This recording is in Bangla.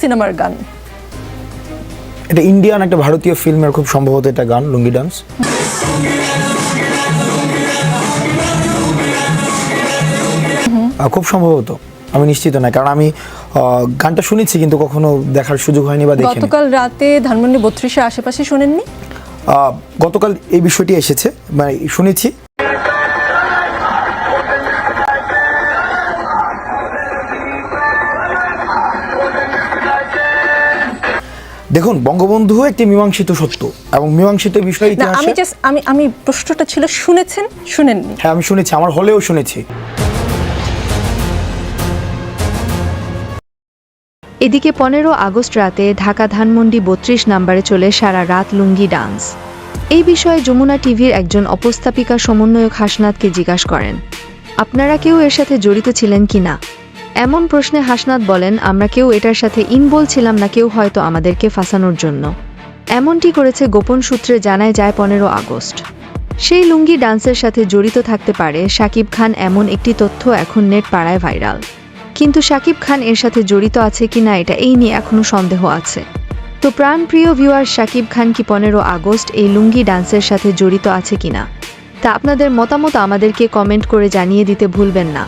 সিনেমার গান। এটা ইন্ডিয়ান একটা ভারতীয় ফিল্মের খুব সম্ভবত এটা গান লুঙ্গি ডান্স। খুব সম্ভবত। আমি নিশ্চিত না কারণ আমি গানটা শুনেছি কিন্তু কখনো দেখার সুযোগ হয়নি বা দেখিনি। গতকাল রাতে ধানমন্ডি বত্রিশের আশেপাশে শোনেননি? গতকাল এই বিষয়টি এসেছে মানে শুনেছি। দেখুন বঙ্গবন্ধু একটি মীমাংসিত সত্য এবং মীমাংসিত বিষয় আমি জাস্ট আমি আমি প্রশ্নটা ছিল শুনেছেন? শুনেননি? হ্যাঁ আমি শুনেছি আমার হলেও শুনেছি। এদিকে পনেরো আগস্ট রাতে ঢাকা ধানমন্ডি বত্রিশ নম্বরে চলে সারা রাত লুঙ্গি ডান্স। এই বিষয়ে যমুনা টিভির একজন অপস্থাপিকা সমন্বয়ক হাসনাতকে জিজ্ঞাসা করেন আপনারা কেউ এর সাথে জড়িত ছিলেন কি না এমন প্রশ্নে হাসনাত বলেন, আমরা কেউ এটার সাথে ইনভলভ ছিলাম না, কেউ হয়তো আমাদেরকে ফাঁসানোর জন্য। এমনটি করেছে গোপন সূত্রে জানায় যায় পনেরো আগস্ট। সেই লুঙ্গি ডান্সের সাথে জড়িত থাকতে পারে শাকিব খান এমন একটি তথ্য এখন নেট পাড়ায় ভাইরাল। কিন্তু শাকিব খান এর সাথে জড়িত আছে কিনা এটা এই নিয়ে এখনও সন্দেহ আছে। তো প্রাণপ্রিয় ভিউয়ার শাকিব খান কি পনেরো আগস্ট এই লুঙ্গি ডান্সের সাথে জড়িত আছে কিনা তা আপনাদের মতামত আমাদেরকে কমেন্ট করে জানিয়ে দিতে ভুলবেন না।